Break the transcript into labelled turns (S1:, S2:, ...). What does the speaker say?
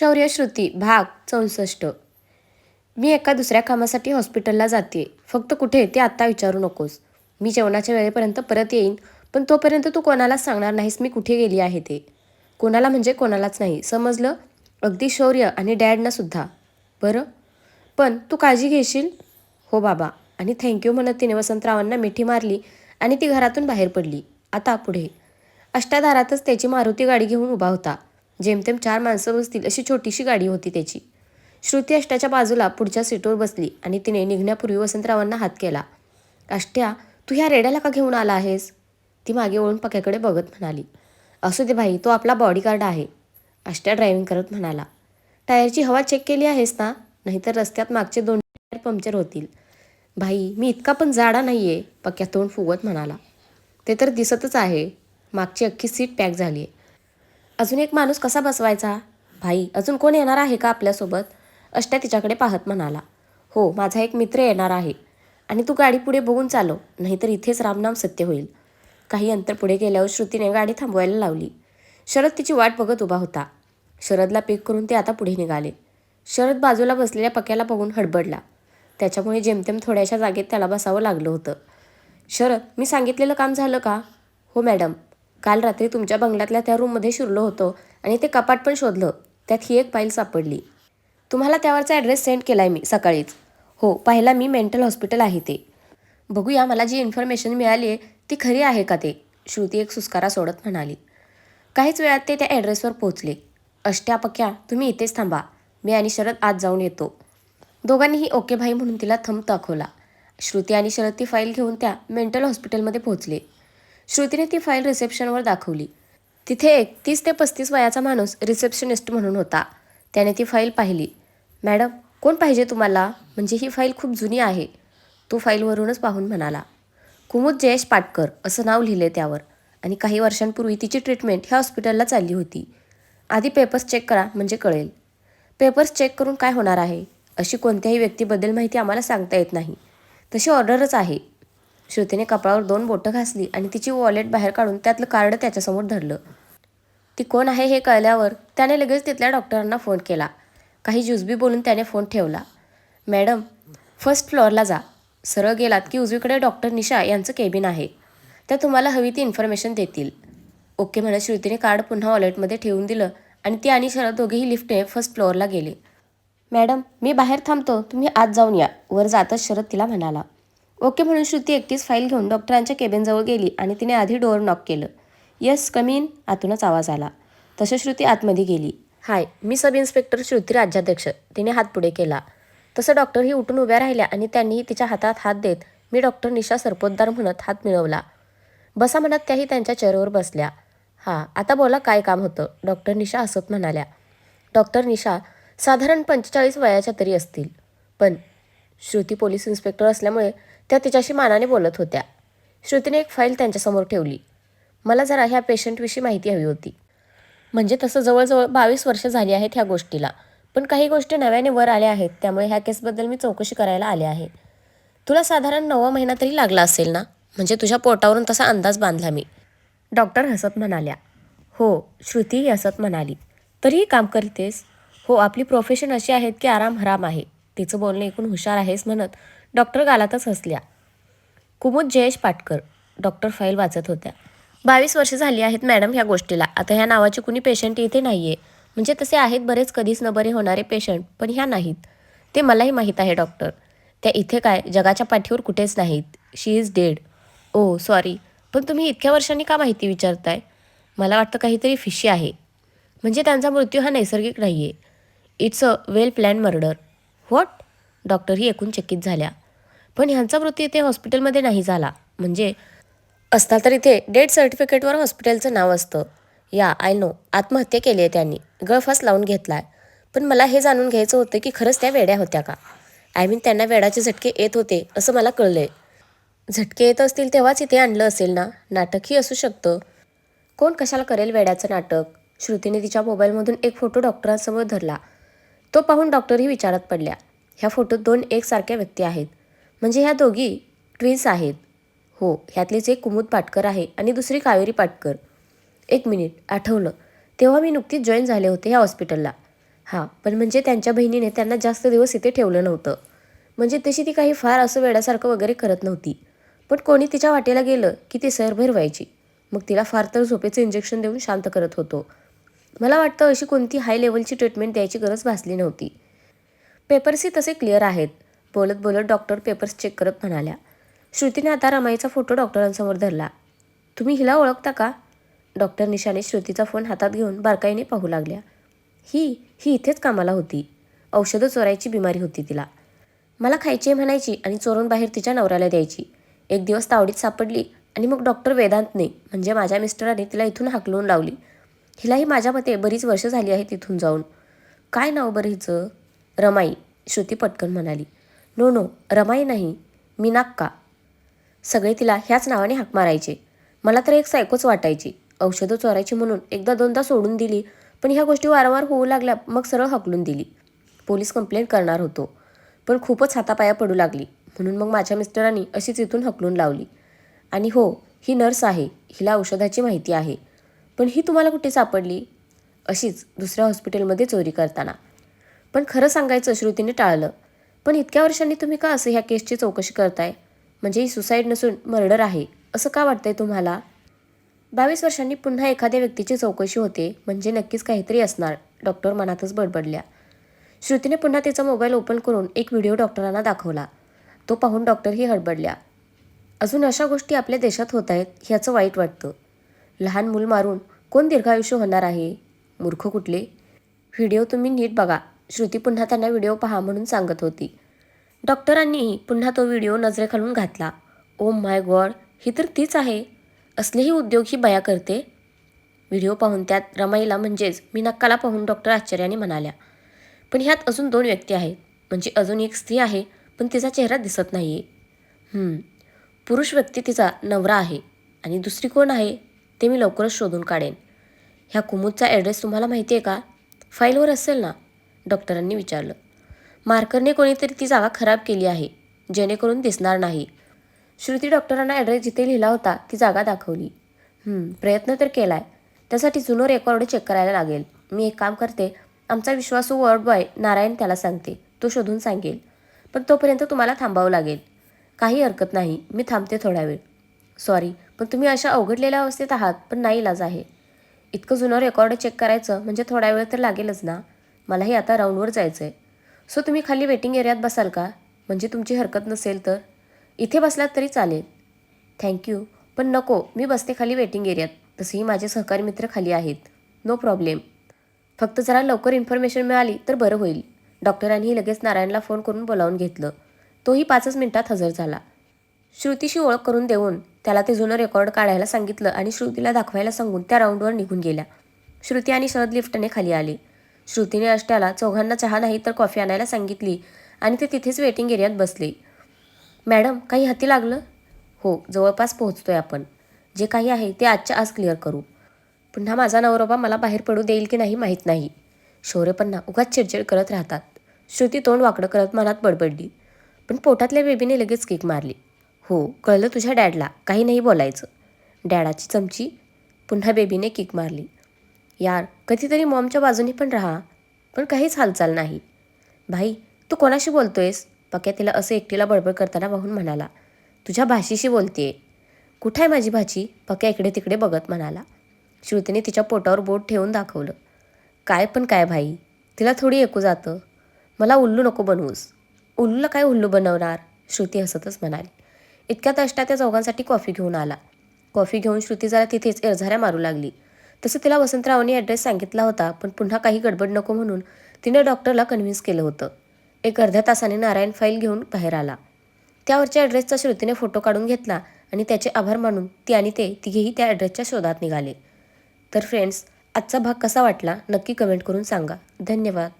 S1: शौर्यश्रुती भाग चौसष्ट. मी एका दुसऱ्या कामासाठी हॉस्पिटलला जाते फक्त कुठे ते आत्ता विचारू नकोस. मी जेवणाच्या वेळेपर्यंत परत येईन पण तोपर्यंत तू कोणालाच सांगणार नाहीस मी कुठे गेली आहे ते. कोणाला म्हणजे कोणालाच नाही. समजलं? अगदी शौर्य आणि डॅडना सुद्धा. बरं? पण तू काळजी घेशील? हो बाबा. आणि थँक्यू म्हणत तिने वसंतरावांना मिठी मारली आणि ती घरातून बाहेर पडली. आता पुढे. अष्टाधारातच त्याची मारुती गाडी घेऊन उभा होता. जेमतेम चार माणसं बसतील अशी छोटीशी गाडी होती त्याची. श्रुती अष्टाच्या बाजूला पुढच्या सीटवर बसली आणि तिने निघण्यापूर्वी वसंतरावांना हात केला. अष्ट्या तू ह्या रेड्याला का घेऊन आला आहेस? ती मागे वळून पक्याकडे बघत म्हणाली. असू दे भाई तो आपला बॉडीगार्ड आहे. अष्ट्या ड्रायव्हिंग करत म्हणाला. टायरची हवा चेक केली आहेस ना? नाहीतर रस्त्यात मागचे दोन टायर पंक्चर होतील. भाई मी इतका पण जाडा नाही आहे पक्या तोंड फुगत म्हणाला. ते तर दिसतच आहे. मागची अख्खी सीट पॅक झाली आहे अजून एक माणूस कसा बसवायचा? भाई अजून कोण येणार आहे का आपल्यासोबत? अष्ट्या तिच्याकडे पाहत म्हणाला. हो माझा एक मित्र येणार आहे. आणि तू गाडी पुढे बघून चालव नाहीतर इथेच रामनाम सत्य होईल. काही अंतर पुढे गेल्यावर श्रुतीने गाडी थांबवायला लावली. शरद तिची वाट बघत उभा होता. शरदला पिक करून ते आता पुढे निघाले. शरद बाजूला बसलेल्या पक्याला बघून हडबडला. त्याच्यामुळे जेमतेम थोड्याशा जागेत त्याला बसावं लागलं होतं. शरद मी सांगितलेलं काम झालं का? हो मॅडम. काल रात्री तुमच्या बंगल्यातल्या त्या रूममध्ये शिरलो होतो आणि ते कपाट पण शोधलं. त्यात ही एक फाईल सापडली. तुम्हाला त्यावरचा ॲड्रेस सेंड केला आहे मी सकाळीच. हो पाहिला मी मेंटल हॉस्पिटल आहे ते. बघूया मला जी इन्फॉर्मेशन मिळाली आहे ती खरी आहे का ते? श्रुती एक सुस्कारा सोडत म्हणाली. काहीच वेळात ते त्या ॲड्रेसवर पोहोचले. अष्ट्या पक्या तुम्ही इथेच थांबा. मी आणि शरद आत जाऊन येतो. दोघांनीही ओके भाई म्हणून तिला थंब दाखवला. श्रुती आणि शरद ती फाईल घेऊन त्या मेंटल हॉस्पिटलमध्ये पोहोचले. श्रुतीने ती फाईल रिसेप्शनवर दाखवली. तिथे एक तीस ते पस्तीस वयाचा माणूस रिसेप्शनिस्ट म्हणून होता. त्याने ती फाईल पाहिली. मॅडम कोण पाहिजे तुम्हाला? म्हणजे ही फाईल खूप जुनी आहे. तो फाईलवरूनच पाहून म्हणाला. कुमुद जयेश पाटकर असं नाव लिहिले त्यावर. आणि काही वर्षांपूर्वी तिची ट्रीटमेंट ह्या हॉस्पिटलला चालली होती. आधी पेपर्स चेक करा म्हणजे कळेल. पेपर्स चेक करून काय होणार आहे? अशी कोणत्याही व्यक्तीबद्दल माहिती आम्हाला सांगता येत नाही. तशी ऑर्डरच आहे. श्रुतीने कपाळावर दोन बोटं घासली आणि तिची वॉलेट बाहेर काढून त्यातलं कार्ड त्याच्यासमोर धरलं. ती कोण आहे हे कळल्यावर त्याने लगेच तिथल्या डॉक्टरांना फोन केला. काही जुजबी बोलून त्याने फोन ठेवला. मॅडम फर्स्ट फ्लोअरला जा. सरळ गेलात की उजवीकडे डॉक्टर निशा यांचं केबिन आहे. त्या तुम्हाला हवी ती इन्फॉर्मेशन देतील. ओके म्हणत श्रुतीने कार्ड पुन्हा वॉलेटमध्ये ठेवून दिलं आणि ती आणि शरद दोघेही लिफ्टने फर्स्ट फ्लोअरला गेले. मॅडम मी बाहेर थांबतो. तुम्ही आत जाऊन या. वर जातच शरद तिला म्हणाला. ओके म्हणून श्रुती एकटीच फाईल घेऊन डॉक्टरांच्या केबिनजवळ गेली आणि तिने आधी डोअर नॉक केलं. येस कमीन आतूनच आवाज आला. तसं श्रुती आतमध्ये गेली. हाय मी सब इन्स्पेक्टर श्रुती राज्याध्यक्ष. तिने हात पुढे केला. तसं डॉक्टरही उठून उभ्या राहिल्या आणि त्यांनीही तिच्या हातात हात देत मी डॉक्टर निशा सरपोतदार म्हणत हात मिळवला. बसा म्हणत त्याही त्यांच्या चेअरवर बसल्या. हां आता बोला काय काम होतं? डॉक्टर निशा हसत म्हणाल्या. डॉक्टर निशा साधारण पंचेचाळीस वयाच्या तरी असतील. पण श्रुती पोलीस इन्स्पेक्टर असल्यामुळे त्या तिच्याशी मानाने बोलत होत्या. श्रुतीने एक फाईल त्यांच्यासमोर ठेवली. मला जरा ह्या पेशंटविषयी माहिती हवी होती. म्हणजे तसं जवळजवळ बावीस वर्ष झाली आहेत ह्या गोष्टीला. पण काही गोष्टी नव्याने वर आल्या आहेत त्यामुळे ह्या केसबद्दल मी चौकशी करायला आले आहे. तुला साधारण नववा महिना तरी लागला असेल ना? म्हणजे तुझ्या पोटावरून तसा अंदाज बांधला मी. डॉक्टर हसत म्हणाल्या. हो श्रुतीही हसत म्हणाली. तरीही काम करतेस? हो आपली प्रोफेशन अशी आहेत की आराम हराम आहे. तिचं बोलणं ऐकून हुशार आहेस म्हणत डॉक्टर गालातच हसल्या. कुमुद जयेश पाटकर डॉक्टर फाईल वाचत होत्या. बावीस वर्ष झाली आहेत मॅडम ह्या गोष्टीला. आता ह्या नावाचे कुणी पेशंट इथे नाही आहे म्हणजे तसे आहेत बरेच कधीच न बरे होणारे पेशंट पण ह्या नाहीत. ते मलाही माहीत आहे डॉक्टर. त्या इथे काय? जगाच्या पाठीवर कुठेच नाहीत. She is dead oh sorry पण तुम्ही इतक्या वर्षांनी का माहिती विचारताय? मला वाटतं काहीतरी फिशी आहे. म्हणजे त्यांचा मृत्यू हा नैसर्गिक नाही आहे it's a well plan murder what डॉक्टरही एकूण चकित झाल्या. पण ह्यांचा मृत्यू इथे हॉस्पिटलमध्ये नाही झाला. म्हणजे असता तर इथे डेथ सर्टिफिकेटवर हॉस्पिटलचं नाव असतं. या आय नो आत्महत्या केली आहे त्यांनी. गळफास लावून घेतला आहे पण मला हे जाणून घ्यायचं होतं की खरंच त्या वेड्या होत्या का? आय मीन त्यांना वेडाचे झटके येत होते असं मला कळलं आहे झटके येत असतील तेव्हाच इथे आणलं असेल ना? नाटकही असू शकतं. कोण कशाला करेल वेड्याचं नाटक? श्रुतीने तिच्या मोबाईलमधून एक फोटो डॉक्टरांसमोर धरला. तो पाहून डॉक्टरही विचारात पडल्या. ह्या फोटोत दोन एकसारख्या व्यक्ती आहेत. म्हणजे ह्या दोघी ट्विन्स आहेत. हो ह्यातलीच एक कुमुद पाटकर आहे आणि दुसरी कावेरी पाटकर. एक मिनिट आठवलं. तेव्हा मी नुकतीच जॉईन झाले होते ह्या हॉस्पिटलला हां पण म्हणजे त्यांच्या बहिणीने त्यांना जास्त दिवस इथे ठेवलं नव्हतं. म्हणजे तशी ती काही फार असं वेड्यासारखं वगैरे करत नव्हती. पण कोणी तिच्या वाटेला गेलं की ती सैरभैर व्हायची. मग तिला फार तर झोपेचं इंजेक्शन देऊन शांत करत होतो. मला वाटतं अशी कोणती हाय लेवलची ट्रीटमेंट द्यायची गरज भासली नव्हती. पेपर्सही तसे क्लिअर आहेत. बोलत बोलत डॉक्टर पेपर्स चेक करत म्हणाल्या श्रुतीने आता रमाईचा फोटो डॉक्टरांसमोर धरला. तुम्ही हिला ओळखता का? डॉक्टर निशाने श्रुतीचा फोन हातात घेऊन बारकाईने पाहू लागल्या. ही ही इथेच कामाला होती. औषधं चोरायची बिमारी होती तिला. मला खायची आहे म्हणायची आणि चोरून बाहेर तिच्या नवऱ्याला द्यायची. एक दिवस तावडीत सापडली आणि मग डॉक्टर वेदांतने म्हणजे माझ्या मिस्टराने तिला इथून हाकलून लावली. हिलाही माझ्या मते बरीच वर्ष झाली आहेत तिथून जाऊन. काय नाव बरं हिचं? रमाई श्रुती पटकन म्हणाली. नो नो रमाई नाही मी नाक्का. सगळे तिला ह्याच नावाने हाक मारायचे. मला तर एक सायकोच वाटायची. औषधं चोरायची म्हणून एकदा दोनदा सोडून दिली पण ह्या गोष्टी वारंवार होऊ लागल्या मग सरळ हकलून दिली. पोलीस कंप्लेंट करणार होतो पण खूपच हातापाया पडू लागली. म्हणून मग माझ्या मिस्टरांनी अशीच इथून हकलून लावली. आणि हो ही नर्स आहे हिला औषधाची माहिती आहे पण ही तुम्हाला कुठे सापडली? अशीच दुसऱ्या हॉस्पिटलमध्ये चोरी करताना. पण खरं सांगायचं श्रुतीने टाळलं. पण इतक्या वर्षांनी तुम्ही का असं ह्या केसची चौकशी करताय? म्हणजे ही सुसाईड नसून मर्डर आहे. असं का वाटतंय तुम्हाला? बावीस वर्षांनी पुन्हा एखाद्या व्यक्तीची चौकशी होते म्हणजे नक्कीच काहीतरी असणार डॉक्टर मनातच बडबडल्या. श्रुतीने पुन्हा तिचा मोबाईल ओपन करून एक व्हिडिओ डॉक्टरांना दाखवला. तो पाहून डॉक्टरही हडबडल्या. अजून अशा गोष्टी आपल्या देशात होत आहेत ह्याचं वाईट वाटतं. लहान मूल मारून कोण दीर्घायुष्य होणार आहे? मूर्ख कुठले? व्हिडिओ तुम्ही नीट बघा. श्रुती पुन्हा त्यांना व्हिडिओ पहा म्हणून सांगत होती. डॉक्टरांनीही पुन्हा तो व्हिडिओ नजरेखालून घातला. ओ माय गॉड ही तर तीच आहे. असलेही उद्योग ही बया करते? व्हिडिओ पाहून त्यात रमाईला म्हणजेच मी नक्काला पाहून डॉक्टर आश्चर्याने म्हणाल्या. पण ह्यात अजून दोन व्यक्ती आहेत. म्हणजे अजून एक स्त्री आहे पण तिचा चेहरा दिसत नाही आहे पुरुष व्यक्ती तिचा नवरा आहे. आणि दुसरी कोण आहे ते मी लवकरच शोधून काढेन. ह्या कुमुदचा ॲड्रेस तुम्हाला माहिती आहे का फाईलवर असेल ना? डॉक्टरांनी विचारलं. मार्करने कोणीतरी ती जागा खराब केली आहे जेणेकरून दिसणार नाही. श्रुती डॉक्टरांना ॲड्रेस जिथे लिहिला होता ती जागा दाखवली. प्रयत्न तर केला आहे त्यासाठी जुनं रेकॉर्ड चेक करायला लागेल. मी एक काम करते आमचा विश्वासू वर्ड बॉय नारायण त्याला सांगते. तो शोधून सांगेल. पण तोपर्यंत तुम्हाला थांबावं लागेल. काही हरकत नाही. मी थांबते थोडा वेळ. सॉरी पण तुम्ही अशा अवघडलेल्या अवस्थेत आहात पण नाही इलाज आहे. इतकं जुनं रेकॉर्ड चेक करायचं म्हणजे थोडा वेळ तर लागेलच ना? मलाही आता राऊंडवर जायचं आहे सो तुम्ही खाली वेटिंग एरियात बसाल का? म्हणजे तुमची हरकत नसेल तर. इथे बसलात तरी चालेल. थँक्यू पण नको मी बसते खाली वेटिंग एरियात तसेही माझे सहकारी मित्र खाली आहेत. नो प्रॉब्लेम फक्त जरा लवकर इन्फॉर्मेशन मिळाली तर बरं होईल. डॉक्टरांनी लगेच नारायणला फोन करून बोलावून घेतलं. तोही पाचच मिनिटात हजर झाला. श्रुतीशी ओळख करून देऊन त्याला ते जुनं रेकॉर्ड काढायला सांगितलं आणि श्रुतीला दाखवायला सांगून त्या राऊंडवर निघून गेल्या. श्रुती आणि शरद लिफ्टने खाली आले. श्रुतीने अष्ट्याला चौघांना चहा नाही तर कॉफी आणायला सांगितली आणि ते तिथेच वेटिंग एरियात बसले. मॅडम काही हाती लागलं? हो जवळपास पोहोचतोय आपण. जे काही आहे ते आजच्या आज क्लिअर करू. पुन्हा माझा नवरोबा मला बाहेर पडू देईल की नाही माहीत नाही. शौर्यपन्ना उगाच चिडचिड करत राहतात. श्रुती तोंड वाकडं करत मनात बडबडली. पण पोटातल्या बेबीने लगेच किक मारली. हो कळलं तुझ्या डॅडला काही नाही बोलायचं. डॅडाची चमची? पुन्हा बेबीने किक मारली. यार कधीतरी मॉमच्या बाजूने पण राहा. पण काहीच हालचाल नाही. भाई तू कोणाशी बोलतोयस? पक्या तिला असं एकटीला बडबड करताना पाहून म्हणाला. तुझ्या भाषेशी बोलतेय. कुठं आहे माझी भाची? पक्या इकडे तिकडे बघत म्हणाला. श्रुतीने तिच्या पोटावर बोट ठेवून दाखवलं. काय पण काय भाई तिला थोडी एकू जातं. मला उल्लू नको बनवूस. उल्लूला काय उल्लू बनवणार? श्रुती हसतच म्हणाली. इतक्यात अष्टा त्या चौघांसाठी कॉफी घेऊन आला. कॉफी घेऊन श्रुती जरा तिथेच एरझाऱ्या मारू लागली. तसं तिला वसंतरावांनी ॲड्रेस सांगितला होता पण पुन्हा काही गडबड नको म्हणून तिने डॉक्टरला कन्व्हिन्स केलं होतं. एक अर्ध्या तासाने नारायण फाईल घेऊन बाहेर आला. त्यावरच्या ॲड्रेसचा श्रुतीने फोटो काढून घेतला आणि त्याचे आभार मानून ती आणि ते तिघेही त्या ॲड्रेसच्या शोधात निघाले. तर फ्रेंड्स आजचा भाग कसा वाटला नक्की कमेंट करून सांगा. धन्यवाद.